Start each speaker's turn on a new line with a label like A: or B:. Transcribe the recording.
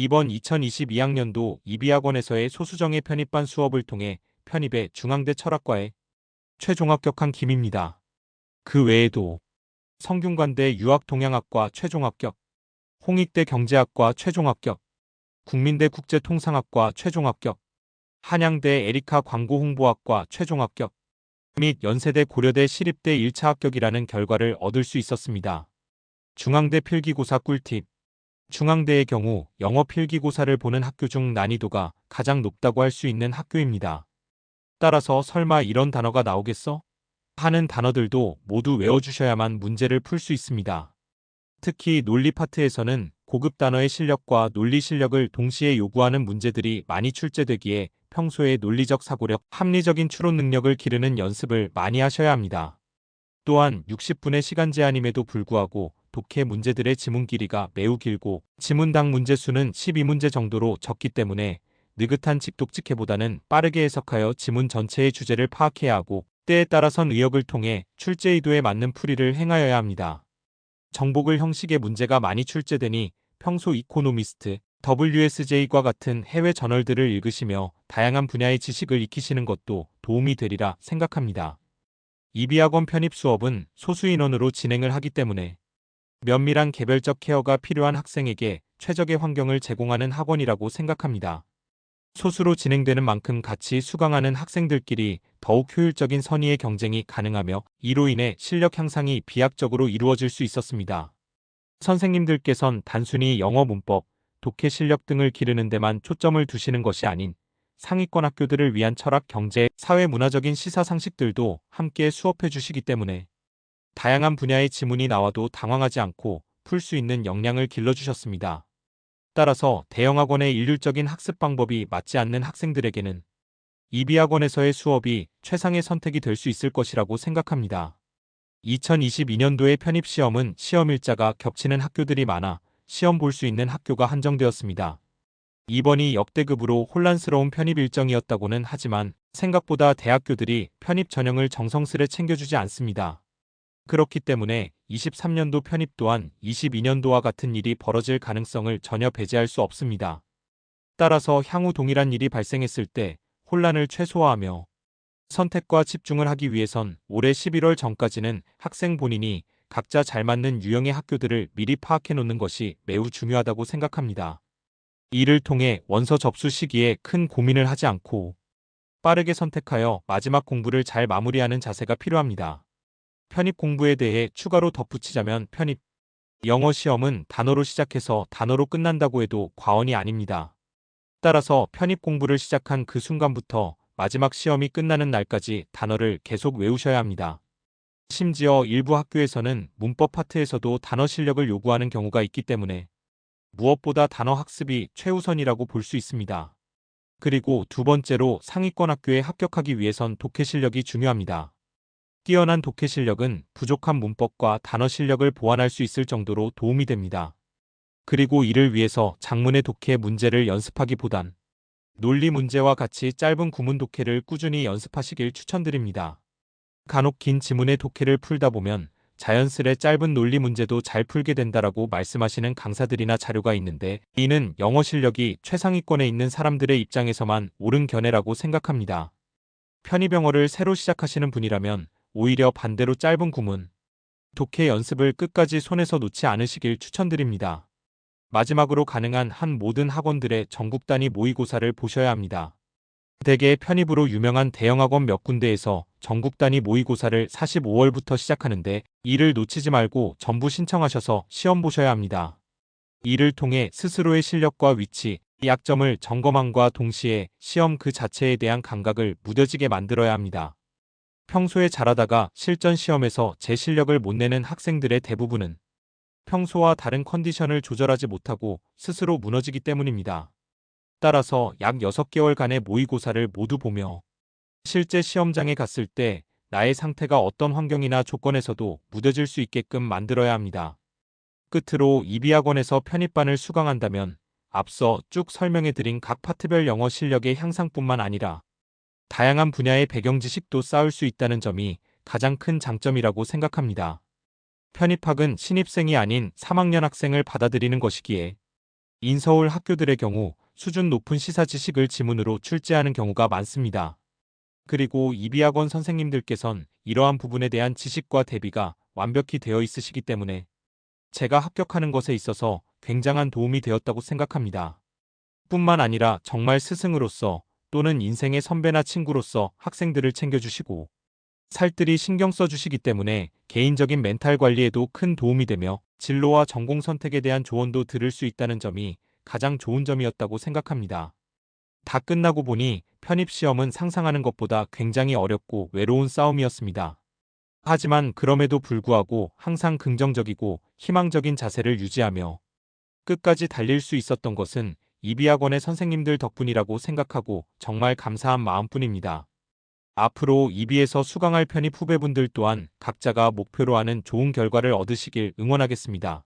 A: 이번 2022학년도 이비학원에서의 소수정예 편입반 수업을 통해 편입에 중앙대 철학과에 최종 합격한 김입니다. 그 외에도 성균관대 유학동양학과 최종 합격, 홍익대 경제학과 최종 합격, 국민대 국제통상학과 최종 합격, 한양대 에리카 광고홍보학과 최종 합격 및 연세대 고려대 시립대 1차 합격이라는 결과를 얻을 수 있었습니다. 중앙대 필기고사 꿀팁 중앙대의 경우 영어 필기고사를 보는 학교 중 난이도가 가장 높다고 할 수 있는 학교입니다. 따라서 설마 이런 단어가 나오겠어? 하는 단어들도 모두 외워주셔야만 문제를 풀 수 있습니다. 특히 논리 파트에서는 고급 단어의 실력과 논리 실력을 동시에 요구하는 문제들이 많이 출제되기에 평소에 논리적 사고력, 합리적인 추론 능력을 기르는 연습을 많이 하셔야 합니다. 또한 60분의 시간 제한임에도 불구하고 독해 문제들의 지문 길이가 매우 길고 지문당 문제 수는 12문제 정도로 적기 때문에 느긋한 직독직해보다는 빠르게 해석하여 지문 전체의 주제를 파악해야 하고 때에 따라선 의역을 통해 출제 의도에 맞는 풀이를 행하여야 합니다. 정복을 형식의 문제가 많이 출제되니 평소 이코노미스트, WSJ과 같은 해외 저널들을 읽으시며 다양한 분야의 지식을 익히시는 것도 도움이 되리라 생각합니다. 이비학원 편입 수업은 소수 인원으로 진행을 하기 때문에 면밀한 개별적 케어가 필요한 학생에게 최적의 환경을 제공하는 학원이라고 생각합니다. 소수로 진행되는 만큼 같이 수강하는 학생들끼리 더욱 효율적인 선의의 경쟁이 가능하며 이로 인해 실력 향상이 비약적으로 이루어질 수 있었습니다. 선생님들께선 단순히 영어 문법, 독해 실력 등을 기르는 데만 초점을 두시는 것이 아닌 상위권 학교들을 위한 철학, 경제, 사회 문화적인 시사 상식들도 함께 수업해 주시기 때문에 다양한 분야의 지문이 나와도 당황하지 않고 풀 수 있는 역량을 길러주셨습니다. 따라서 대형학원의 일률적인 학습 방법이 맞지 않는 학생들에게는 이비학원에서의 수업이 최상의 선택이 될 수 있을 것이라고 생각합니다. 2022년도의 편입시험은 시험일자가 겹치는 학교들이 많아 시험 볼 수 있는 학교가 한정되었습니다. 이번이 역대급으로 혼란스러운 편입 일정이었다고는 하지만 생각보다 대학교들이 편입 전형을 정성스레 챙겨주지 않습니다. 그렇기 때문에 23년도 편입 또한 22년도와 같은 일이 벌어질 가능성을 전혀 배제할 수 없습니다. 따라서 향후 동일한 일이 발생했을 때 혼란을 최소화하며 선택과 집중을 하기 위해선 올해 11월 전까지는 학생 본인이 각자 잘 맞는 유형의 학교들을 미리 파악해 놓는 것이 매우 중요하다고 생각합니다. 이를 통해 원서 접수 시기에 큰 고민을 하지 않고 빠르게 선택하여 마지막 공부를 잘 마무리하는 자세가 필요합니다. 편입 공부에 대해 추가로 덧붙이자면 편입 영어 시험은 단어로 시작해서 단어로 끝난다고 해도 과언이 아닙니다. 따라서 편입 공부를 시작한 그 순간부터 마지막 시험이 끝나는 날까지 단어를 계속 외우셔야 합니다. 심지어 일부 학교에서는 문법 파트에서도 단어 실력을 요구하는 경우가 있기 때문에 무엇보다 단어 학습이 최우선이라고 볼 수 있습니다. 그리고 두 번째로 상위권 학교에 합격하기 위해선 독해 실력이 중요합니다. 뛰어난 독해 실력은 부족한 문법과 단어 실력을 보완할 수 있을 정도로 도움이 됩니다. 그리고 이를 위해서 장문의 독해 문제를 연습하기보단 논리 문제와 같이 짧은 구문 독해를 꾸준히 연습하시길 추천드립니다. 간혹 긴 지문의 독해를 풀다 보면 자연스레 짧은 논리 문제도 잘 풀게 된다라고 말씀하시는 강사들이나 자료가 있는데 이는 영어 실력이 최상위권에 있는 사람들의 입장에서만 옳은 견해라고 생각합니다. 편입 영어를 새로 시작하시는 분이라면 오히려 반대로 짧은 구문, 독해 연습을 끝까지 손에서 놓지 않으시길 추천드립니다. 마지막으로 가능한 한 모든 학원들의 전국 단위 모의고사를 보셔야 합니다. 대개 편입으로 유명한 대형학원 몇 군데에서 전국 단위 모의고사를 45월부터 시작하는데 이를 놓치지 말고 전부 신청하셔서 시험 보셔야 합니다. 이를 통해 스스로의 실력과 위치, 약점을 점검함과 동시에 시험 그 자체에 대한 감각을 무뎌지게 만들어야 합니다. 평소에 잘하다가 실전 시험에서 제 실력을 못 내는 학생들의 대부분은 평소와 다른 컨디션을 조절하지 못하고 스스로 무너지기 때문입니다. 따라서 약 6개월간의 모의고사를 모두 보며 실제 시험장에 갔을 때 나의 상태가 어떤 환경이나 조건에서도 무뎌질 수 있게끔 만들어야 합니다. 끝으로 이비학원에서 편입반을 수강한다면 앞서 쭉 설명해드린 각 파트별 영어 실력의 향상뿐만 아니라 다양한 분야의 배경 지식도 쌓을 수 있다는 점이 가장 큰 장점이라고 생각합니다. 편입학은 신입생이 아닌 3학년 학생을 받아들이는 것이기에 인서울 학교들의 경우 수준 높은 시사 지식을 지문으로 출제하는 경우가 많습니다. 그리고 이비학원 선생님들께선 이러한 부분에 대한 지식과 대비가 완벽히 되어 있으시기 때문에 제가 합격하는 것에 있어서 굉장한 도움이 되었다고 생각합니다. 뿐만 아니라 정말 스승으로서 또는 인생의 선배나 친구로서 학생들을 챙겨주시고 살뜰히 신경 써주시기 때문에 개인적인 멘탈 관리에도 큰 도움이 되며 진로와 전공 선택에 대한 조언도 들을 수 있다는 점이 가장 좋은 점이었다고 생각합니다. 다 끝나고 보니 편입시험은 상상하는 것보다 굉장히 어렵고 외로운 싸움이었습니다. 하지만 그럼에도 불구하고 항상 긍정적이고 희망적인 자세를 유지하며 끝까지 달릴 수 있었던 것은 이비학원의 선생님들 덕분이라고 생각하고 정말 감사한 마음뿐입니다. 앞으로 이비에서 수강할 편입 후배분들 또한 각자가 목표로 하는 좋은 결과를 얻으시길 응원하겠습니다.